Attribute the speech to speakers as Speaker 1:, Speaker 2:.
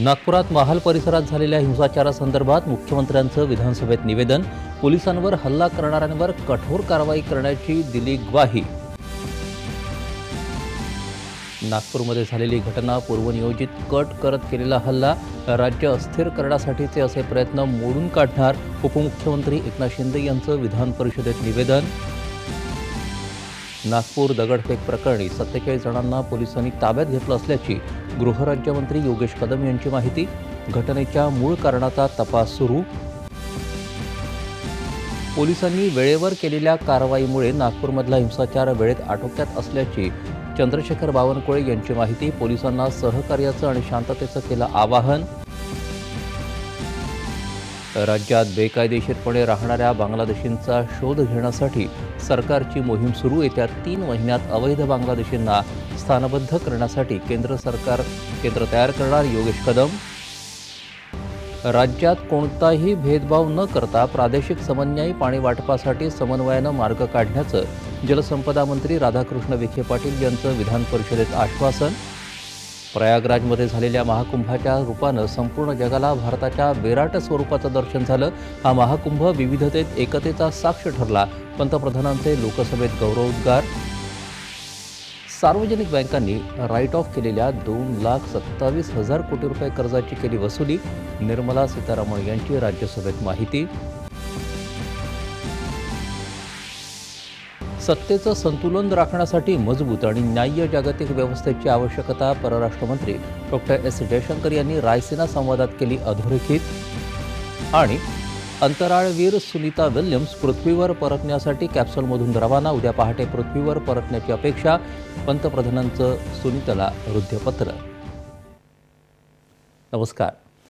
Speaker 1: नागपुरात महाल परिसरात झालेल्या हिंसाचारासंदर्भात मुख्यमंत्र्यांचं विधानसभेत निवेदन पोलिसांवर हल्ला करणाऱ्यांवर कठोर कारवाई करण्याची दिली ग्वाही. नागपूरमध्ये झालेली घटना पूर्वनियोजित कट करत केलेला हल्ला राज्य अस्थिर करण्यासाठीचे असे प्रयत्न मोडून काढणार उपमुख्यमंत्री एकनाथ शिंदे यांचं विधान परिषदेत निवेदन. नागपूर दगडफेक प्रकरणी सत्तेचाळीस जणांना पोलिसांनी ताब्यात घेतलं असल्याची गृहराज्यमंत्री योगेश कदम यांची माहिती. घटनेच्या मूळ कारणाचा तपास सुरू. पोलिसांनी वेळेवर केलेल्या कारवाईमुळे नागपूरमधला हिंसाचार वेळेत आटोक्यात असल्याची चंद्रशेखर बावनकुळे यांची माहिती. पोलिसांना सहकार्याचं आणि शांततेचं केलं आवाहन. राज्यात बेकायदेशीरपणे राहणाऱ्या बांगलादेशींचा शोध घेण्यासाठी सरकारची मोहीम सुरू. येत्या तीन महिन्यात अवैध बांगलादेशींना स्थानबद्ध करण्यासाठी केंद्र सरकार केंद्र तयार करणार योगेश कदम. राज्यात कोणताही भेदभाव न करता प्रादेशिक समन्वयी पाणी वाटपासाठी समन्वयानं मार्ग काढण्याचं जलसंपदा मंत्री राधाकृष्ण विखे पाटील यांचं विधान परिषदेत आश्वासन. प्रयागराजमध्ये झालेल्या महाकुंभाच्या रूपानं संपूर्ण जगाला भारताच्या विराट स्वरूपाचं दर्शन झालं. हा महाकुंभ विविधतेत एकतेचा साक्ष ठरला. पंतप्रधानांचे लोकसभेत गौरवोद्गार. सार्वजनिक बँकांनी राईट ऑफ केलेल्या दोन लाख सत्तावीस हजार कोटी रुपये कर्जाची केली वसुली. निर्मला सीतारामन यांची राज्यसभेत माहिती. सत्तेचं संतुलन राखण्यासाठी मजबूत आणि न्याय्य जागतिक व्यवस्थेची आवश्यकता परराष्ट्रमंत्री डॉक्टर एस जयशंकर यांनी रायसेना संवादात केली अधोरेखित. आणि अंतराळवीर सुनीता विल्यम्स पृथ्वीवर परतण्यासाठी कॅप्सूलमधून रवाना उद्या पहाटे पृथ्वीवर परतण्याची अपेक्षा पंतप्रधानांचं सुनीताला वृद्धपत्र नमस्कार.